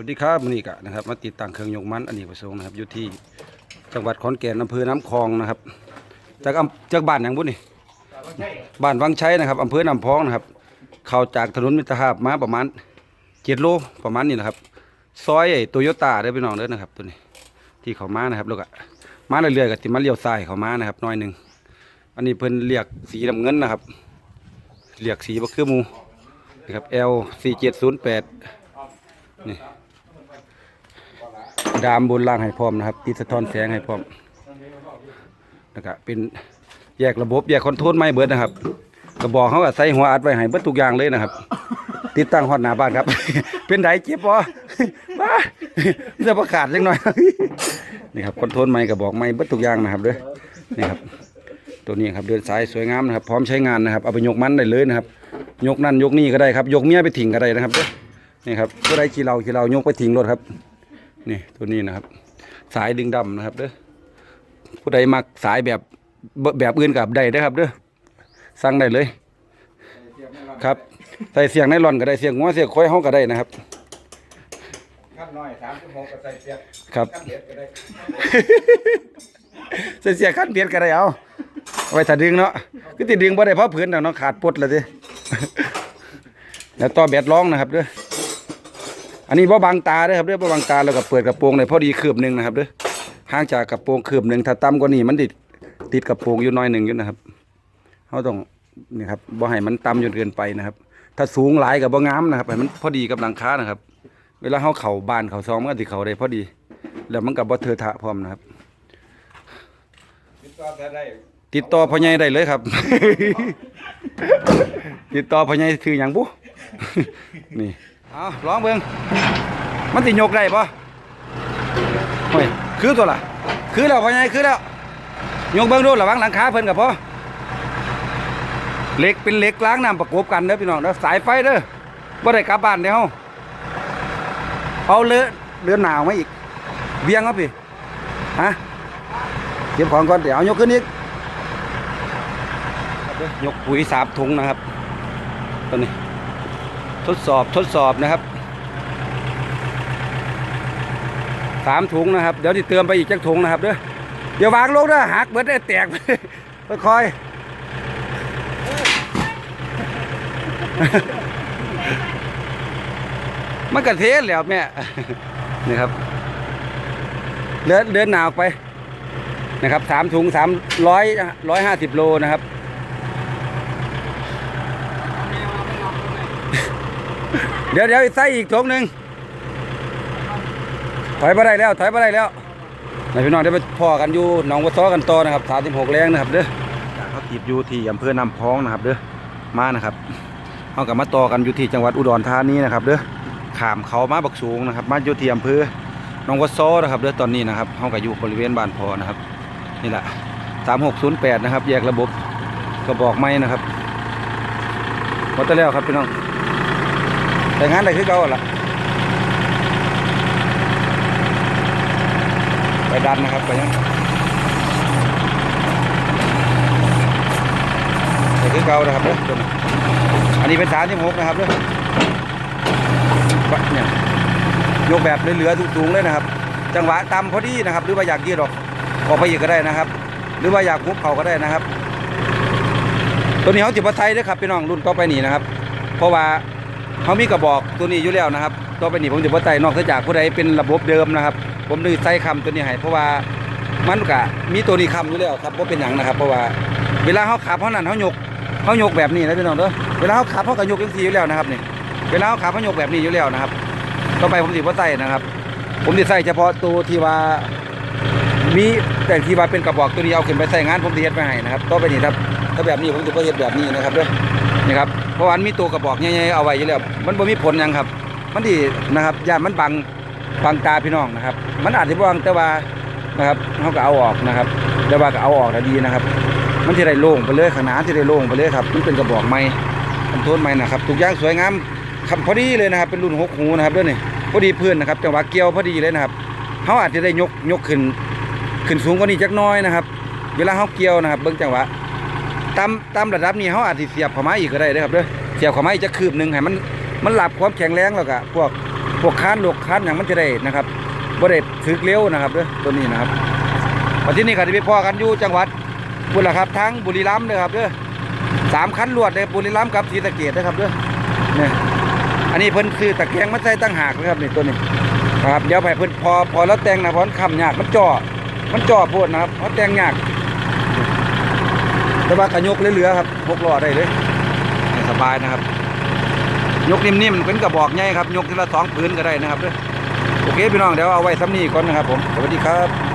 วัสดีครับมอนีกะนะครับมาติดตั้งเครื่องยกมันอันนี้ประสงค์นะครับอยู่ที่จังหวัดขอนแก่นอำเภอน้ำคลองนะครับ จากอำจากบ้านอย่างบุญนี่บ้านวังชัยนะครับอำเภอน้ำพองนะครับ เข้าจากถนนมิตรภาพมาประมาณเจ็ดโลประมาณนี้นะครับ ซอยโตโยต้าได้อพี่น้องเด้อนะครับ ตัวนี้ที่เขามานะครับแล้วก็มาเรื่อยๆก็ติมาเลี้ยวซ้ายเขามานะครับหน้อยหนึ่งอันนี้เพิ่นเรียกสีน้ำเงินนะครับเรียกสีบักคือมูนะครับ L 4 7 0 8นี่ ดามบนล่างให้พร้อมนะครับติดสะท้อนแสงให้พร้อมแล้วก็เป็นแยกระบบแยกคอนโทรลไม่เบิดนะครับกระบอกเขาก็ใส่หัวอัดไว้ให้เบิดทุกอย่างเลยนะครับ ติดตั้งฮอดหน้าบ้านครับ เป็นไดเจ็บบ่บ้าจะประกาศจังหน่อยนี่ครับคอนโทรลไม้กระบอกไม้เบิดทุกอย่างนะครับเด้อนี่ครับ ตัวนี้ครับเดินสายสวยงามนะครับ พร้อมใช้งานนะครับเอาไปยกมันได้เลยนะครับ ยกนั่นยกนี่ก็ได้ครับ ยกเมียไปทิ้งก็ได้นะครับเด้อนี่ครับผู้ใดขี่เราขี่เรายกไปทิ้งรถครับ นี่ตัวนี้นะครับ สายดึงดำนะครับเด้อผู้ใดมักสายแบบแบบอื่นกับได้เด้อครับเด้อสั่งได้เลย ครับ ใส่เสียงไนลอนก็ได้เสียงงัวเสียงควายเฮาก็ได้นะครับขั้นน้อยสามชั่วโมงก็ใส่เสียบครับขั้นเด็ดก็ได้ใส่เสียงขั้นเพียนก็ได้เอาเอาไว้ถ้าดึงเนาะคือติดึงบ่ได้เพราะผืนน่ะเนาะขาดปลดแล้วสิแล้วต่อแบตร้องนะครับเด้อ อันนี้บ่บังตาเด้อครับเด้อบ่บังตาแล้วก็เปิดกระโปรงได้พอดีคืบหนึ่งนะครับเด้อห่างจากกระโปรงคืบหนึ่งถ้าต่ำกว่านี้มันติดติดกระโปรงอยู่หน้อยหนึ่งอยู่นะครับเฮาต้องนี่ครับบ่ให้มันต่ำจนเกินไปนะครับ ถ้าสูงหลายก็บ่งามนะครับให้มันพอดีกับหลังคานะครับ เวลาเฮาเข้าบานเข้าซองมันก็สิเข้าได้พอดี แล้วมันก็บ่เทอะทะพร้อมนะครับ ติดต่อได้ติดต่อพ่อใหญ่ได้เลยครับ ติดต่อพ่อใหญ่คือหยังบุนี่ เอาลองเบิ่งมันสิยกได้ปะโอ้ยคือตัวละคือแล้วพ่อใหญ่คือแล้วยกเบิ่งดูระวังหลังคาเพิ่นกับพ่อเหล็กเป็นเหล็กล้างน้ำประกบกันเด้อพี่น้องเด้อสายไฟเด้อบ่ได้กลับบ้านเด้อเฮาเอาเลือเลือหนาวมาอีกเบียงเอาพี่ฮะเก็บของก่อนเดี๋ยวเอายกขึ้นอีกยกปุ๋ยสามถุงนะครับตอนนี้ ทดสอบทดสอบนะครับสามถุงนะครับ เดี๋ยวที่เติมไปอีกจักถุงนะครับเด้อเดี๋ยววางลงเด้อหักเบิดได้แตกไปค่อยๆมันกระเทศแล้วแม่นี่ครับเดินเดินหนาวไปนะครับสามถุงสามร้อยร้อยห้าสิบโลนะครับ เดี๋ยวเดี๋ยวใส่อีกถุงหนึ่งถอยมาได้แล้วถอยมาได้แล้วนายพี่น้องได้ไปพ่อกันอยู่หนองวัวซ้อกันต่อนะครับสามสิบหกแรงนะครับเด้อเขาติดอยู่ที่อำเภอนำพองนะครับเด้อมานะครับเขากับมาต่อกันอยู่ที่จังหวัดอุดรธานีนะครับเด้อขามเขามาบักสูงนะครับ มาอยู่ที่อำเภอหนองวัวซ้อนะครับเด้อตอนนี้นะครับเขากับอยู่บริเวณบ้านพอนะครับนี่แหละสามหกศูนย์แปดนะครับ แยกระบบกระบอกไม้นะครับหมดแล้วครับพี่น้อง แต่งานได้คือเก่าล่ะไปดันนะครับไปยังได้คือเก่านะครับเด้อตัวนี้อันนี้เป็นสามที่หกนะครับเด้อเนี่ยยกแบบเหลือๆสูงๆเลยนะครับ จังหวะต่ำพอดีนะครับ หรือว่าอยากยืดออกออกไปอีกก็ได้นะครับ หรือว่าอยากมุบเข่าก็ได้นะครับ ตัวนี้เขาจิบไทยด้วยครับพี่น้องรุ่นต่อไปหนีนะครับ เพราะว่า เขามีกระบอกตัวนี้อยู่แล้วนะครับต่อไปนี้ผมจะว่าใส่นอกจากผู้ใดเป็นระบบเดิมนะครับ ผมเลยใส่คำตัวนี้ให้เพราะว่ามันกะมีตัวนี้คำอยู่แล้วครับว่าเป็นอย่างนะครับ เพราะว่าเวลาเขาขับเขานั่นเขายกเขายกแบบนี้นะพี่น้องเด้อเวลาเขาขับเขาก็ยกยังทีอยู่แล้วนะครับนี่เวลาเขาขับเขายกแบบนี้อยู่แล้วนะครับ ต่อไปผมสิว่าใส่นะครับ ผมจะใส่เฉพาะตัวที่ว่า มีแต่ที่ว่าเป็นกระบอกตัวนี้เอาขึ้นไปใส่งานผมจะเฮ็ดไปให้นะครับต่อไปนี้ครับถ้าแบบนี้ผมจะเฮ็ดแบบนี้นะครับเด้อนี่ครับเพราะว่ามีตัวกระบอกใหญ่ๆเอาไว้อยู่แล้วมันบ่มีผลหยังครับ มันดีนะครับย่านมันบังบังตาพี่น้องนะครับ มันอาจจะบ่บังแต่ว่านะครับเขาก็เอาออกนะครับแต่ว่าก็เอาออกแล้วดีนะครับ มันที่ได้โล่งไปเลยข้างหน้าที่ได้โล่งไปเลยครับมันเป็นกระบอกไม้คำโทนไม้นะครับทุกอย่างสวยงามคำพอดีเลยนะครับ เป็นรุ่นหกหูนะครับด้วยนี่พอดีเพื้นนะครับจังหวะเกี่ยวพอดีเลยนะครับเขาอาจจะได้ยกยกขึ้น ขึ้นสูงกว่านี้จักน้อยนะครับ เวลาเขาเกี่ยวนะครับ เบิ่งจังหวะตามตามระดับนี้เขาอาจจะเสียบเข้ามาอีกก็ได้เด้อครับเด้อเสียบเข้ามาอีกจะคืบหนึ่งให้มันมันหลับความแข็งแรงแล้วก็พวกพวกค้านโลกค้านอย่างมันจะได้นะครับบ่ได้ถึกเร็วนะครับเด้อตัวนี้นะครับวันที่นี่ก็จะไปพ่อกันอยู่จังหวัดบุรีครับทั้งบุรีรัมย์เด้อครับเด้อสามคันรวดเลยบุรีรัมย์กับศรีสะเกษนะครับเด้อเนี่ยอันนี้เพิ่นซื้อตะแกรงมาใส่ตั้งหากนะครับนี่ตัวนี้ครับเดี๋ยวไปเพิ่นพอพอแล้วแต่งนะพราะมันคำยากมันจ่อ มันจ่อโพดนะครับเพราะแต่งยาก แต่ว่ากระยกเหลือๆครับพกล้อได้เลยสบายนะครับ ยกนิ่มๆเป็นกระบอกใหญ่ครับ ยกทีละสองพื้นก็ได้นะครับเด้อโอเคพี่น้องเดี๋ยวเอาไว้ซ้ำนี้ก่อนนะครับผม สวัสดีครับ